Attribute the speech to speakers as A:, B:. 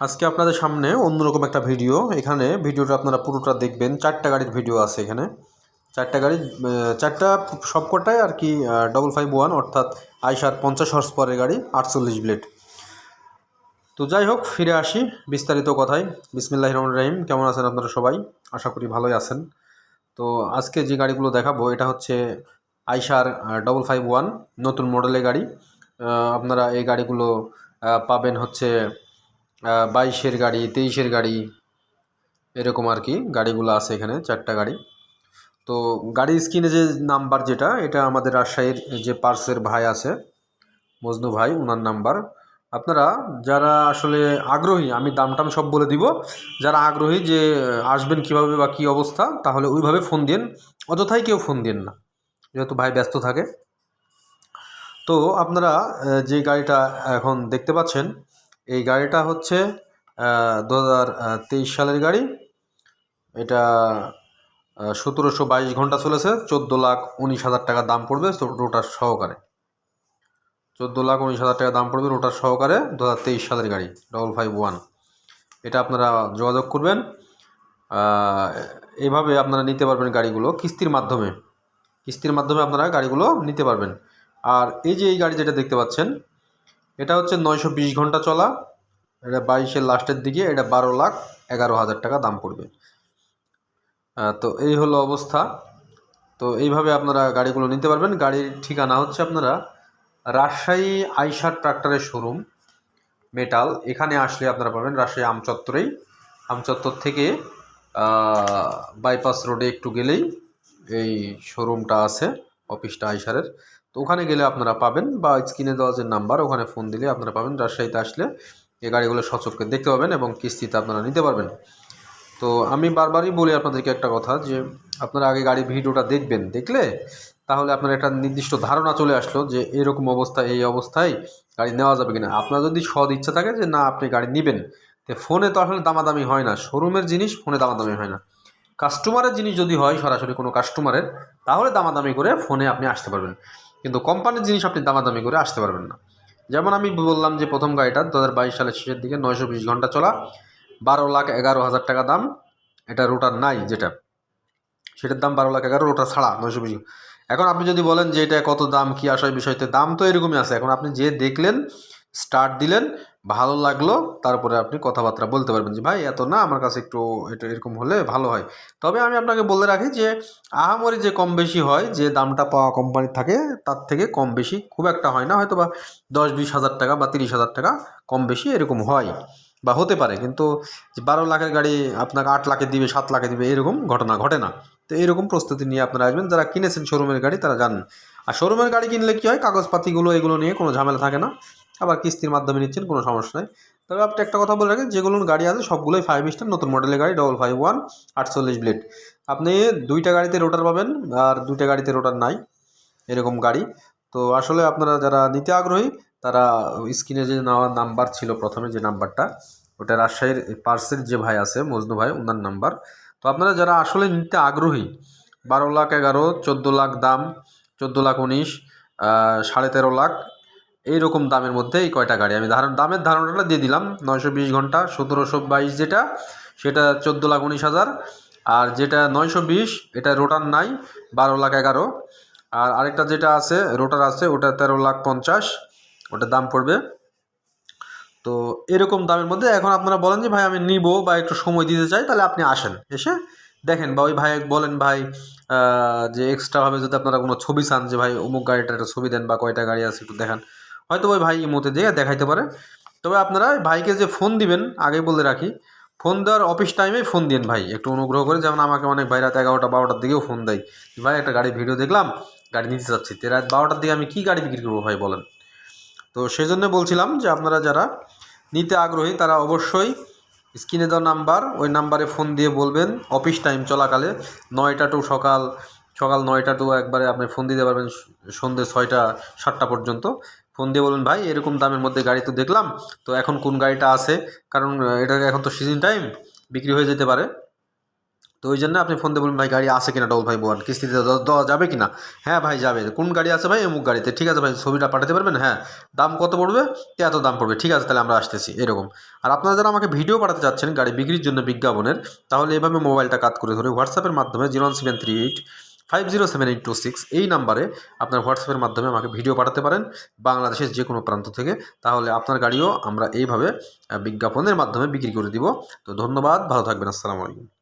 A: আজকে আপনাদের সামনে অন্যরকম একটা ভিডিও। এখানে ভিডিওটা আপনারা পুরোটা দেখবেন। চারটা গাড়ির ভিডিও আছে এখানে। চারটা গাড়ি চারটা সবকটাই আর কি ডবল ফাইভ ওয়ান অর্থাৎ আইসার পঞ্চাশ হর্স পরের গাড়ি, আটচল্লিশ ব্লেড তো যাই হোক, ফিরে আসি বিস্তারিত কথায়। বিসমিল্লাহ রহমান রাহিম। কেমন আছেন আপনারা সবাই? আশা করি ভালোই আছেন। তো আজকে যে গাড়িগুলো দেখাবো, এটা হচ্ছে আইসার ডবল ফাইভ ওয়ান নতুন মডেলের গাড়ি। আপনারা এই গাড়িগুলো পাবেন হচ্ছে বাইশের গাড়ি, তেইশের গাড়ি, এরকম আর কি গাড়িগুলো আছে এখানে, চারটা গাড়ি। তো গাড়ির স্ক্রিনে যে নাম্বার যেটা, এটা আমাদের রাজশাহীর যে পার্সের ভাই আছে, মজনু ভাই ওনার নাম্বার। আপনারা যারা আসলে আগ্রহী, আমি দাম টাম সব বলে দিব, যারা আগ্রহী যে আসবেন কীভাবে বা কী অবস্থা, তাহলে ওইভাবে ফোন দিন অযথাই কেউ ফোন দিন না, যেহেতু ভাই ব্যস্ত থাকে। তো আপনারা যে গাড়িটা এখন দেখতে পাচ্ছেন এই গাড়িটা হচ্ছে দু হাজার তেইশ সালের গাড়ি। এটা সতেরোশো বাইশ ঘণ্টা চলেছে, চোদ্দ লাখ উনিশ হাজার টাকা দাম পড়বে রোটার সহকারে। চোদ্দ লাখ উনিশ হাজার টাকা দাম পড়বে রোটার সহকারে দু হাজার তেইশ সালের গাড়ি ডবল ফাইভ ওয়ান এটা আপনারা যোগাযোগ করবেন এভাবে আপনারা নিতে পারবেন গাড়িগুলো কিস্তির মাধ্যমে। কিস্তির মাধ্যমে আপনারা গাড়িগুলো নিতে পারবেন। আর এই যে এই গাড়ি যেটা দেখতে পাচ্ছেন এটা হচ্ছে নয়শো বিশ ঘণ্টা চলা, এটা বাইশের লাস্টের দিকে, এটা বারো লাখ এগারো হাজার টাকা দাম পড়বে। তো এই হলো অবস্থা। তো এইভাবে আপনারা গাড়িগুলো নিতে পারবেন। গাড়ির ঠিকানা হচ্ছে আপনারা রাজশাহী আইসার ট্রাক্টরের শোরুম, মেটাল। এখানে আসলে আপনারা পাবেন রাজশাহী আমচত্বরেই। আমচত্বর থেকে বাইপাস রোডে একটু গেলেই এই শোরুমটা আছে, অফিসটা আইসারের তো ওখানে গেলে আপনারা পাবেন বা স্ক্রিনে দেওয়া যে নাম্বার, ওখানে ফোন দিলে আপনারা পাবেন। রাজশাহীতে আসলে এই গাড়িগুলো সচক্ষে দেখতে পাবেন এবং কিস্তিতে আপনারা নিতে পারবেন। তো আমি বারবারই বলি আপনাদেরকে একটা কথা যে, আপনারা আগে গাড়ির ভিডিওটা দেখবেন, দেখলে তাহলে আপনার একটা নির্দিষ্ট ধারণা চলে আসলো যে এরকম অবস্থা, এই অবস্থায় গাড়ি নেওয়া যাবে কিনা। আপনার যদি সদ ইচ্ছা থাকে যে না, আপনি গাড়ি নেবেন, তো ফোনে তো আসলে দামাদামি হয় না। শোরুমের জিনিস ফোনে দামাদামি হয় না। কাস্টমারের জিনিস যদি হয়, সরাসরি কোনো কাস্টমারের, তাহলে দামাদামি করে ফোনে আপনি আসতে পারবেন। কিন্তু কোম্পানির জিনিস আপনি দামাদামি করে আসতে পারবেন না। যেমন আমি বললাম যে প্রথম গাড়িটা দু হাজার বাইশ সালের শেষের দিকে নয়শো বিশ ঘণ্টা চলা, বারো লাখ এগারো হাজার টাকা দাম। এটা রোটার নাই যেটা। সেটার দাম বারো লাখ এগারো রোটার ছাড়া নয়শো বিশ। এখন আপনি যদি বলেন যে এটা কত দাম, কি আসার বিষয়তে দাম তো এরকমই আছে। এখন আপনি যে দেখলেন স্টার্ট দিলেন ভালো লাগল, তারপরে আপনি কথাবার্তা বলতে পারবেন যে, ভাই, এত না, আমার কাছে একটু এটা এরকম হলে ভালো হয়। তবে আমি আপনাকে বলে রাখি যে, আহামরি যে কম বেশি হয়, যে দামটা পাওয়া কোম্পানির থাকে, তার থেকে কম বেশি খুব একটা হয় না হয়তো বা দশ বিশ হাজার টাকা বা তিরিশ হাজার টাকা কম বেশি এরকম হয় বা হতে পারে। কিন্তু বারো লাখের গাড়ি আপনাকে আট লাখে দিবে, সাত লাখে দিবে, এরকম ঘটনা ঘটে না। তো এরকম প্রস্তুতি নিয়ে আপনারা আসবেন। যারা কিনেছেন শোরুমের গাড়ি, তারা জানেন আর শোরুমের গাড়ি কিনলে কী হয়? কাগজপাতিগুলো, এগুলো নিয়ে কোনো ঝামেলা থাকে না। আবার কিস্তির মাধ্যমে নিচ্ছেন, কোনো সমস্যা নেই। তবে আপনি একটা কথা বলে রাখেন যেগুলো গাড়ি আছে, সবগুলোই ফাইভ স্টার নতুন মডেলের গাড়ি ডবল ফাইভ ওয়ান আটচল্লিশ ব্লেড আপনি দুইটা গাড়িতে রোটার পাবেন, আর দুইটা গাড়িতে রোটার নাই, এরকম গাড়ি। তো আসলে আপনারা যারা নিতে আগ্রহী, তারা স্ক্রিনে যে নেওয়ার নাম্বার ছিল প্রথমে যে নাম্বারটা ওটা রাজশাহীর পার্সের যে ভাই আছে, মজনু ভাই, ওনার নাম্বার তো আপনারা যারা আসলে নিতে আগ্রহী, বারো লাখ এগারো, চোদ্দ লাখ দাম, চোদ্দ লাখ উনিশ সাড়ে তেরো লাখ এইরকম দামের মধ্যে এই কয়টা গাড়ি। আমি ধারণ দামের ধারণাটা দিয়ে দিলাম। নয়শো বিশ ঘণ্টা, সতেরোশো বাইশ যেটা, সেটা চোদ্দ লাখ উনিশ হাজার। আর যেটা নয়শো বিশ, এটা রোটার নাই, বারো লাখ এগারো। আর আরেকটা যেটা আছে, রোটার আছে, ওটা তেরো লাখ পঞ্চাশ। ওটার দাম পড়বে। তো এরকম দামের মধ্যে এখন আপনারা বলেন যে, ভাই, আমি নিব বা একটু সময় দিতে চাই, তাহলে আপনি আসেন। এসে দেখেন বা ওই ভাই বলেন, ভাই যে এক্সট্রাভাবে যদি আপনারা কোনো ছবি চান, যে ভাই অমুক গাড়িটার একটা ছবি দেন বা কয়টা গাড়ি আছে, একটু দেখান। হয়তো ওই ভাই মতে দিয়ে দেখাইতে পারে। তবে আপনারা ভাইকে যে ফোন দিবেন, আগেই বলে রাখি, ফোন দেওয়ার অফিস টাইমেই ফোন দিন ভাই। একটু অনুগ্রহ করে যেমন আমাকে অনেক ভাই রাত এগারোটা, বারোটার দিকেও ফোন দেয়। ভাই, একটা গাড়ি ভিডিও দেখলাম, গাড়ি নিতে চাচ্ছি তো রাত বারোটার দিকে আমি কী গাড়ি বিক্রি করব ভাই বলেন? তো সেই জন্য বলছিলাম যে আপনারা যারা নিতে আগ্রহী, তারা অবশ্যই স্ক্রিনে দেওয়া নাম্বার, ওই নাম্বারে ফোন দিয়ে বলবেন, অফিস টাইম চলাকালে নয়টা টু সকাল সকাল নয়টা টু একবারে আপনি ফোন দিতে পারবেন, সন্ধ্যে ছয়টা, সাতটা পর্যন্ত। ফোন দিয়ে বলুন, ভাই, এরকম দামের মধ্যে গাড়ি তো দেখলাম, তো এখন কোন গাড়িটা আছে? কারণ এটা এখন তো সিজন টাইম বিক্রি হয়ে যেতে পারে। তো ওই জন্য আপনি ফোন দিয়ে বলুন, ভাই, গাড়ি আছে কিনা, ডবল ফাইভ ওয়ান কিস্তিতে দেওয়া- যাবে কিনা? হ্যাঁ ভাই, যাবে। কোন গাড়ি আছে ভাই? অমুক গাড়িতে। ঠিক আছে ভাই, ছবিটা পাঠাতে পারবেন? হ্যাঁ। দাম কত পড়বে? এত দাম পড়বে। ঠিক আছে, তাহলে আমরা আসতেছি। এরকম। আর আপনারা যারা আমাকে ভিডিও পাঠাতে চাচ্ছেন গাড়ি বিক্রির জন্য বিজ্ঞাপনের, তাহলে এভাবে মোবাইলটা কাত করে ধরে হোয়াটসঅ্যাপের মাধ্যমে zero seven three eight five zero seven eight two six এই নাম্বারে আপনার হোয়াটসঅ্যাপের মাধ্যমে আমাকে ভিডিও পাঠাতে পারেন বাংলাদেশের যে কোনো প্রান্ত থেকে। তাহলে আপনার গাড়িও আমরা এইভাবে বিজ্ঞাপনের মাধ্যমে বিক্রি করে দিব। তো ধন্যবাদ, ভালো থাকবেন, আসসালামু আলাইকুম।